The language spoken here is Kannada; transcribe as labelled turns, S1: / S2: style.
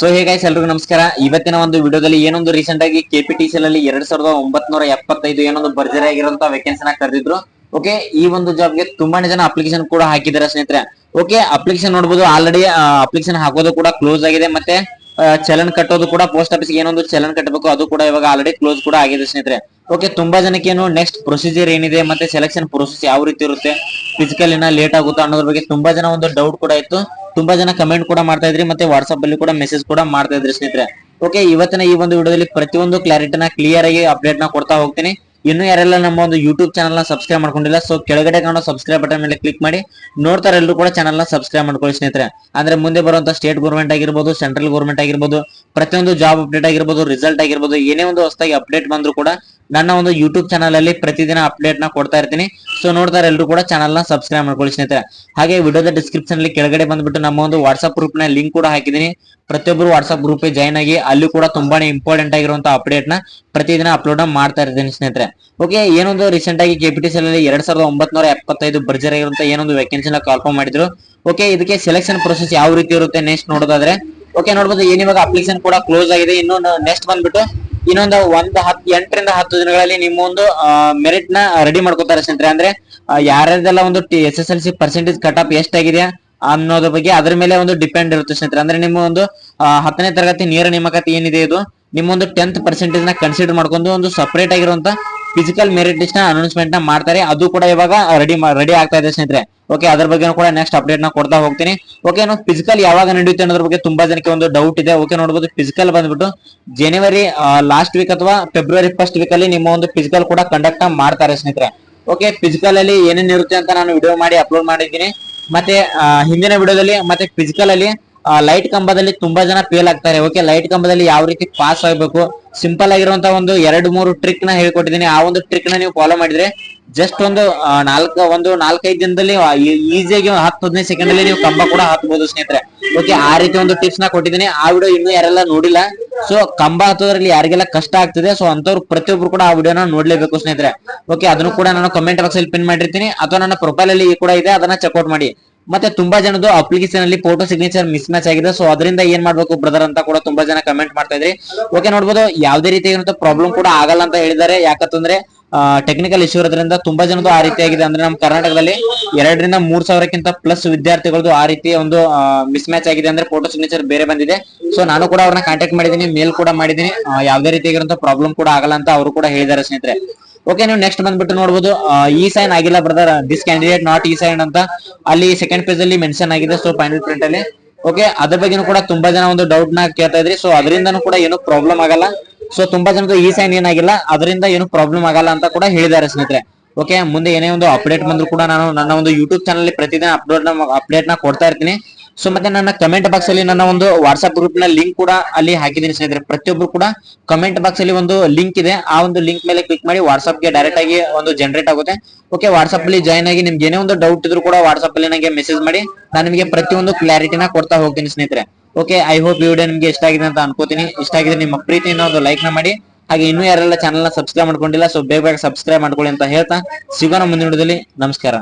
S1: ಸೊ ಹೇಗಾಯ್ಸ್ ಎಲ್ರಿಗೂ ನಮಸ್ಕಾರ. ಇವತ್ತಿನ ಒಂದು ವಿಡಿಯೋದಲ್ಲಿ ಏನೊಂದು ರೀಸೆಂಟ್ ಆಗಿ ಕೆಪಿಟಿಸಿಎಲ್ ಅಲ್ಲಿ ಎರಡ್ ಸಾವಿರದ ಒಂಬತ್ನೂರ ಎಪ್ಪತ್ತೈದು ಏನೊಂದು ಭರ್ಜರಿ ಆಗಿರುವಂತಹ ವೇಕೆನ್ಸಿನ ಕರೆದಿದ್ರು. ಓಕೆ ಈ ಒಂದು ಜಾಬ್ಗೆ ತುಂಬಾನೇ ಜನ ಅಪ್ಲಿಕೇಶನ್ ಕೂಡ ಹಾಕಿದ್ದಾರೆ ಸ್ನೇಹಿತರೆ. ಓಕೆ ಅಪ್ಲಿಕೇಶನ್ ನೋಡಬಹುದು ಆಲ್ರೆಡಿ ಅಪ್ಲಿಕೇಶನ್ ಹಾಕೋದು ಕೂಡ ಕ್ಲೋಸ್ ಆಗಿದೆ ಮತ್ತೆ ಚಲನ್ ಕಟ್ಟೋದು ಕೂಡ ಪೋಸ್ಟ್ ಆಫೀಸ್ ಏನೊಂದು ಚಲನ್ ಕಟ್ಟಬೇಕು, ಅದು ಕೂಡ ಇವಾಗ ಆಲ್ರೆಡಿ ಕ್ಲೋಸ್ ಕೂಡ ಆಗಿದೆ ಸ್ನೇಹಿತರೆ. ಓಕೆ ತುಂಬಾ ಜನಕ್ಕೆ ಏನು ನೆಕ್ಸ್ಟ್ ಪ್ರೊಸೀಜರ್ ಏನಿದೆ ಮತ್ತೆ ಸೆಲೆಕ್ಷನ್ ಪ್ರೊಸೆಸ್ ಯಾವ ರೀತಿ ಇರುತ್ತೆ? ಫಿಸಿಕಲ್ ಏನ ಲೇಟ್ ಆಗುತ್ತಾ ಅನ್ನೋದ್ರ ಬಗ್ಗೆ ತುಂಬಾ ಜನ ಒಂದು ಡೌಟ್ ಕೂಡ ಇತ್ತು. ತುಂಬಾ ಜನ ಕಮೆಂಟ್ ಕೂಡ ಮಾಡ್ತಾ ಇದ್ರಿ, ಮತ್ತೆ ವಾಟ್ಸ್ಆಪ್ ಅಲ್ಲಿ ಕೂಡ ಮೆಸೇಜ್ ಕೂಡ ಮಾಡ್ತಾ ಇದ್ರಿ ಸ್ನೇಹಿತರೆ. ಓಕೆ ಇವತ್ತಿನ ಈ ಒಂದು ವಿಡಿಯೋದಲ್ಲಿ ಪ್ರತಿಯೊಂದು ಕ್ಲಾರಿಟಿನ ಕ್ಲಿಯರ್ ಆಗಿ ಅಪ್ಡೇಟ್ನ ಕೊಡ್ತಾ ಹೋಗ್ತೀನಿ. ಇನ್ನು ಯಾರೆಲ್ಲ ನಮ್ಮ ಒಂದು ಯೂಟ್ಯೂಬ್ ಚಾನಲ್ನ ಸಬ್ಸ್ಕ್ರೈಬ್ ಮಾಡ್ಕೊಂಡಿಲ್ಲ ಸೊ ಕೆಳಗಡೆ ಕಾಣೋ ಸಬ್ಸ್ಕ್ರೈಬ್ ಬಟನ್ ಮೇಲೆ ಕ್ಲಿಕ್ ಮಾಡಿ ನೋಡ್ತಾರೆ ಎಲ್ಲರೂ ಕೂಡ ಚಾನಲ್ನ ಸಬ್ಸ್ಕ್ರೈಬ್ ಮಾಡ್ಕೊಳ್ಳಿ ಸ್ನೇಹಿತರೆ. ಅಂದ್ರೆ ಮುಂದೆ ಬರುವಂತ ಸ್ಟೇಟ್ ಗೌರ್ಮೆಂಟ್ ಆಗಿರ್ಬೋದು ಸೆಂಟ್ರಲ್ ಗೌರ್ಮೆಂಟ್ ಆಗಿರ್ಬೋದು, ಪ್ರತಿಯೊಂದು ಜಾಬ್ ಅಪ್ಡೇಟ್ ಆಗಿರ್ಬೋದು ರಿಸಲ್ಟ್ ಆಗಿರ್ಬೋದು, ಏನೇ ಒಂದು ಹೊಸದಾಗಿ ಅಪ್ಡೇಟ್ ಬಂದ್ರು ಕೂಡ ನನ್ನ ಒಂದು ಯೂಟ್ಯೂಬ್ ಚಾನಲ್ ಅಲ್ಲಿ ಪ್ರತಿದಿನ ಅಪ್ಡೇಟ್ನ ಕೊಡ್ತಾ ಇರ್ತೀನಿ. ಸೊ ನೋಡ್ತಾರೆ ಎಲ್ಲರೂ ಕೂಡ ಚಾನಲ್ನ ಸಬ್ಸ್ಕ್ರೈಬ್ ಮಾಡ್ಕೊಳ್ಳಿ ಸ್ನೇಹಿತರೆ. ಹಾಗೆ ವಿಡಿಯೋದ ಡಿಸ್ಕ್ರಿಪ್ಷನ್ ಅಲ್ಲಿ ಕೆಳಗಡೆ ಬಂದ್ಬಿಟ್ಟು ನಮ್ಮ ಒಂದು ವಾಟ್ಸ್ಆಪ್ ಗ್ರೂಪ್ನ ಲಿಂಕ್ ಕೂಡ ಹಾಕಿದೀನಿ ಪ್ರತಿಯೊಬ್ಬರು ವಾಟ್ಸ್ಆಪ್ ಗ್ರೂಪ್ ಜಾಯಿನ್ ಆಗಿ, ಅಲ್ಲಿ ಕೂಡ ತುಂಬಾನೇ ಇಂಪಾರ್ಟೆಂಟ್ ಆಗಿರುವಂತಹ ಅಪ್ಡೇಟ್ನ ಪ್ರತಿದಿನ ಅಪ್ಲೋಡ್ ಮಾಡ್ತಾ ಇರ್ತೀನಿ ಸ್ನೇಹಿತರೆ. ಓಕೆ ಏನೊಂದು ರೀಸೆಂಟ್ ಆಗಿ ಕೆಪಿಟಿಸಿಎಲ್ ಅಲ್ಲಿ ಎರಡ್ ಸಾವಿರದ ಒಂಬತ್ನೂರ ಎಪ್ಪತ್ತೈದು ಬರ್ಜರ್ ಆಗಿರುವಂತ ಏನೊಂದು ವೇಕೆನ್ಸಿನ ಕಾಲ್ಫಾರ್ಮ್ ಮಾಡಿದ್ರು. ಓಕೆ ಇದಕ್ಕೆ ಸೆಲೆಕ್ಷನ್ ಪ್ರೊಸೆಸ್ ಯಾವ ರೀತಿ ಇರುತ್ತೆ ನೆಕ್ಸ್ಟ್ ನೋಡೋದಾದ್ರೆ. ಓಕೆ ನೋಡಬಹುದು ಏನ್ ಇವಾಗ ಅಪ್ಲಿಕೇಶನ್ ಕೂಡ ಕ್ಲೋಸ್ ಆಗಿದೆ. ಇನ್ನು ನೆಕ್ಸ್ಟ್ ಬಂದ್ಬಿಟ್ಟು ಇನ್ನೊಂದು ಒಂದ್ ಹತ್ ಎಂಟರಿಂದ ಹತ್ತು ದಿನಗಳಲ್ಲಿ ನಿಮ್ಮ ಒಂದು ಮೆರಿಟ್ನ ರೆಡಿ ಮಾಡ್ಕೋತಾರೆ ಸ್ನೇಹಿತರೆ. ಅಂದ್ರೆ ಯಾರ್ಯಾರ್ದೆಲ್ಲ ಒಂದು S S L C percentage cut off ಎಷ್ಟಾಗಿದೆ ಅನ್ನೋದ್ರ ಬಗ್ಗೆ ಅದ್ರ ಮೇಲೆ ಒಂದು ಡಿಪೆಂಡ್ ಇರುತ್ತೆ ಸ್ನೇಹಿತರೆ. ಅಂದ್ರೆ ನಿಮ್ಮ ಒಂದು ಹತ್ತನೇ ತರಗತಿ ನೇರ ನೇಮಕಾತಿ ಏನಿದೆ ಇದು? ನಿಮ್ಮ ಒಂದು ಟೆಂತ್ ಪರ್ಸೆಂಟೇಜ್ನ ಕನ್ಸಿಡರ್ ಮಾಡ್ಕೊಂಡು ಒಂದು ಸಪರೇಟ್ ಆಗಿರುವಂತ ಫಿಸಿಕಲ್ ಮೆರಿಟ್ ಲಿಸ್ಟ್ನ ಅನೌನ್ಸ್ಮೆಂಟ್ನ ಮಾಡ್ತಾರೆ. ಅದು ಕೂಡ ಇವಾಗ ರೆಡಿ ರೆಡಿ ಆಗ್ತಾ ಇದೆ ಸ್ನೇಹಿತರೆ. ಓಕೆ ಅದ್ರ ಬಗ್ಗೆ ಕೂಡ ನೆಕ್ಸ್ಟ್ ಅಪ್ಡೇಟ್ನ ಕೊಡ್ತಾ ಹೋಗ್ತೀನಿ. ಓಕೆ ನಾವು ಫಿಸಿಕಲ್ ಯಾವಾಗ ನಡೆಯುತ್ತೆ ಅನ್ನೋದ್ರ ಬಗ್ಗೆ ತುಂಬಾ ಜನಕ್ಕೆ ಒಂದು ಡೌಟ್ ಇದೆ. ಓಕೆ ನೋಡಬಹುದು ಫಿಸಿಕಲ್ ಬಂದ್ಬಿಟ್ಟು ಜನವರಿ ಲಾಸ್ಟ್ ವೀಕ್ ಅಥವಾ ಫೆಬ್ರವರಿ ಫಸ್ಟ್ ವೀಕ್ ಅಲ್ಲಿ ನಿಮ್ಮ ಒಂದು ಫಿಸಿಕಲ್ ಕೂಡ ಕಂಡಕ್ಟ್ ಮಾಡ್ತಾರೆ ಸ್ನೇಹಿತರೆ. ಓಕೆ ಫಿಸಿಕಲ್ ಅಲ್ಲಿ ಏನೇನಿರುತ್ತೆ ಅಂತ ನಾನು ವಿಡಿಯೋ ಮಾಡಿ ಅಪ್ಲೋಡ್ ಮಾಡಿದ್ದೀನಿ. ಮತ್ತೆ ಹಿಂದಿನ ವಿಡಿಯೋದಲ್ಲಿ ಮತ್ತೆ ಫಿಸಿಕಲ್ ಅಲ್ಲಿ ಲೈಟ್ ಕಂಬದಲ್ಲಿ ತುಂಬಾ ಜನ ಫೇಲ್ ಆಗ್ತಾರೆ. ಓಕೆ ಲೈಟ್ ಕಂಬದಲ್ಲಿ ಯಾವ ರೀತಿ ಪಾಸ್ ಆಗಬೇಕು? ಸಿಂಪಲ್ ಆಗಿರುವಂತ ಒಂದು ಎರಡು, ಮೂರು ಟ್ರಿಕ್ನ ಹೇಳ್ಕೊಟ್ಟಿದ್ದೀನಿ. ಆ ಒಂದು ಟ್ರಿಕ್ನ ನೀವು ಫಾಲೋ ಮಾಡಿದ್ರೆ ಜಸ್ಟ್ ಒಂದು ನಾಲ್ಕು, ಒಂದು ನಾಲ್ಕೈದು ದಿನದಲ್ಲಿ ಈಸಿಯಾಗಿ ಹತ್ತು, ಹದಿನೈದು ಸೆಕೆಂಡ್ ಅಲ್ಲಿ ನೀವು ಕಂಬ ಕೂಡ ಹತ್ಬಹುದು ಸ್ನೇಹಿತರೆ. ಓಕೆ ಆ ರೀತಿ ಒಂದು ಟಿಪ್ಸ್ನ ಕೊಟ್ಟಿದ್ದೀನಿ. ಆ ವಿಡಿಯೋ ಇನ್ನೂ ಯಾರೆಲ್ಲ ನೋಡಿಲ್ಲ ಸೊ ಕಂಬ ಹತ್ತೋದ್ರಲ್ಲಿ ಯಾರಿಗೆಲ್ಲ ಕಷ್ಟ ಆಗ್ತಿದೆ ಸೊ ಅಂತವ್ರು ಪ್ರತಿಯೊಬ್ರು ಕೂಡ ಆ ವಿಡಿಯೋನ ನೋಡ್ಲೇಬೇಕು ಸ್ನೇಹಿತರೆ. ಓಕೆ ಅದನ್ನು ಕೂಡ ನಾನು ಕಮೆಂಟ್ ಬಾಕ್ಸ್ ಅಲ್ಲಿ ಪಿನ್ ಮಾಡಿರ್ತೀನಿ. ಅಥವಾ ನನ್ನ ಪ್ರೊಫೈಲ್ ಅಲ್ಲಿ ಕೂಡ ಇದೆ, ಅದನ್ನ ಚೆಕ್ಔಟ್ ಮಾಡಿ. ಮತ್ತೆ ತುಂಬಾ ಜನದು ಅಪ್ಲಿಕೇಶನ್ ಅಲ್ಲಿ ಫೋಟೋ ಸಿಗ್ನೇಚರ್ ಮಿಸ್ ಮ್ಯಾಚ್ ಆಗಿದೆ. ಸೊ ಅದರಿಂದ ಏನ್ ಮಾಡ್ಬೇಕು ಬ್ರದರ್ ಅಂತ ಕೂಡ ತುಂಬಾ ಜನ ಕಮೆಂಟ್ ಮಾಡ್ತಾ ಇದ್ರಿ. ಓಕೆ ನೋಡ್ಬೋದು ಯಾವ್ದೇ ರೀತಿಯಾಗಿರುವಂತ ಪ್ರಾಬ್ಲಮ್ ಕೂಡ ಆಗಲ್ಲ ಅಂತ ಹೇಳಿದ್ದಾರೆ. ಯಾಕಂತಂದ್ರೆ ಟೆಕ್ನಿಕಲ್ ಇಶ್ಯೂ ಇರೋದ್ರಿಂದ ತುಂಬಾ ಜನದು ಆ ರೀತಿಯಾಗಿದೆ ಅಂದ್ರೆ ನಮ್ಮ ಕರ್ನಾಟಕದಲ್ಲಿ ಎರಡರಿಂದ ಮೂರ್ ಸಾವಿರಕ್ಕಿಂತ ಪ್ಲಸ್ ವಿದ್ಯಾರ್ಥಿಗಳದ್ದು ಆ ರೀತಿ ಒಂದು ಮಿಸ್ ಮ್ಯಾಚ್ ಆಗಿದೆ ಅಂದ್ರೆ ಫೋಟೋ ಸಿಗ್ನೇಚರ್ ಬೇರೆ ಬಂದಿದೆ. ಸೊ ನಾನು ಕೂಡ ಅವ್ರನ್ನ ಕಾಂಟ್ಯಾಕ್ಟ್ ಮಾಡಿದ್ದೀನಿ ಮೇಲ್ ಕೂಡ ಮಾಡಿದ್ದೀನಿ. ಯಾವ್ದೇ ರೀತಿಯಾಗಿರುವಂತಹ ಪ್ರಾಬ್ಲಮ್ ಕೂಡ ಆಗಲ್ಲ ಅಂತ ಅವರು ಕೂಡ ಹೇಳಿದ್ದಾರೆ ಸ್ನೇಹಿತರೆ. ಓಕೆ ನೀವು ನೆಕ್ಸ್ಟ್ ಬಂದ್ಬಿಟ್ಟು ನೋಡಬಹುದು ಈ ಸೈನ್ ಆಗಿಲ್ಲ ಬ್ರದರ್ ದಿಸ್ ಕ್ಯಾಂಡಿಡೇಟ್ ನಾಟ್ ಈ ಸೈನ್ ಅಂತ. ಅಲ್ಲಿ ಸೆಕೆಂಡ್ ಪೇಜ್ ಅಲ್ಲಿ ಮೆನ್ಷನ್ ಆಗಿದೆ ಸೊ ಫೈನಲ್ ಪ್ರಿಂಟ್ ಅಲ್ಲಿ. ಓಕೆ ಅದ್ರ ಬಗ್ಗೆನೂ ಕೂಡ ತುಂಬಾ ಜನ ಒಂದು ಡೌಟ್ನ ಕೇಳ್ತಾ ಇದ್ರಿ. ಸೊ ಅದರಿಂದನೂ ಕೂಡ ಏನು ಪ್ರಾಬ್ಲಮ್ ಆಗಲ್ಲ. ಸೊ ತುಂಬಾ ಜನದ ಈ ಸೈನ್ ಏನಾಗಿಲ್ಲ. ಅದರಿಂದ ಏನು ಪ್ರಾಬ್ಲಮ್ ಆಗಲ್ಲ ಅಂತ ಕೂಡ ಹೇಳಿದ್ದಾರೆ ಸ್ನೇಹಿತರೆ. ಓಕೆ ಮುಂದೆ ಏನೇ ಒಂದು ಅಪ್ಡೇಟ್ ಬಂದ್ರು ಕೂಡ ನಾನು ನನ್ನ ಒಂದು ಯೂಟ್ಯೂಬ್ ಚಾನಲ್ ಪ್ರತಿದಿನ ಅಪ್ಡೇಟ್ ಅಪ್ಡೇಟ್ನ ಕೊಡ್ತಾ ಇರ್ತೀನಿ. ಸೊ ಮತ್ತೆ ನನ್ನ ಕಮೆಂಟ್ ಬಾಕ್ಸ್ ಅಲ್ಲಿ ನನ್ನ ಒಂದು ವಾಟ್ಸ್ಆಪ್ ಗ್ರೂಪ್ನ ಲಿಂಕ್ ಕೂಡ ಅಲ್ಲಿ ಹಾಕಿದ್ದೀನಿ ಸ್ನೇಹಿತರೆ. ಪ್ರತಿಯೊಬ್ರು ಕೂಡ ಕಮೆಂಟ್ ಬಾಕ್ಸ್ ಅಲ್ಲಿ ಒಂದು ಲಿಂಕ್ ಇದೆ. ಆ ಒಂದು ಲಿಂಕ್ ಮೇಲೆ ಕ್ಲಿಕ್ ಮಾಡಿ ವಾಟ್ಸ್ಆಪ್ಗೆ ಡೈರೆಕ್ಟ್ ಆಗಿ ಒಂದು ಜನರೇಟ್ ಆಗುತ್ತೆ. ಓಕೆ ವಾಟ್ಸ್ಆಪ್ ಅಲ್ಲಿ ಜಾಯ್ನ್ ಆಗಿ ನಿಮ್ಗೆ ಏನೇ ಒಂದು ಡೌಟ್ ಇದ್ರು ಕೂಡ ವಾಟ್ಸ್ಆಪ್ ಅಲ್ಲಿ ನನಗೆ ಮೆಸೇಜ್ ಮಾಡಿ ನಾನು ನಿಮಗೆ ಪ್ರತಿಯೊಂದು ಕ್ಲಾರಿಟಿನ ಕೊಡ್ತಾ ಹೋಗ್ತೀನಿ ಸ್ನೇಹಿತರೆ. ಓಕೆ ಐ ಹೋಪ್ ಈ ವಿಡಿಯೋ ನಿಮ್ಗೆ ಇಷ್ಟ ಆಗಿದೆ ಅಂತ ಅನ್ಕೋತೀನಿ. ಇಷ್ಟ ಆಗಿದೆ ನಿಮ್ಮ ಪ್ರೀತಿಯಿಂದ ಒಂದು ಲೈಕ್ನ ಮಾಡಿ. ಹಾಗೆ ಇನ್ನೂ ಯಾರೆಲ್ಲ ಚಾನಲ್ನ ಸಬ್ಸ್ಕ್ರೈಬ್ ಮಾಡ್ಕೊಂಡಿಲ್ಲ ಸೊ ಬೇಗ ಬೇಗ ಸಬ್ಸ್ಕ್ರೈಬ್ ಮಾಡ್ಕೊಳ್ಳಿ ಅಂತ ಹೇಳ್ತಾ. ಸಿಗೋಣ ಮುಂದಿನ ವಿಡಿಯೋದಲ್ಲಿ. ನಮಸ್ಕಾರ.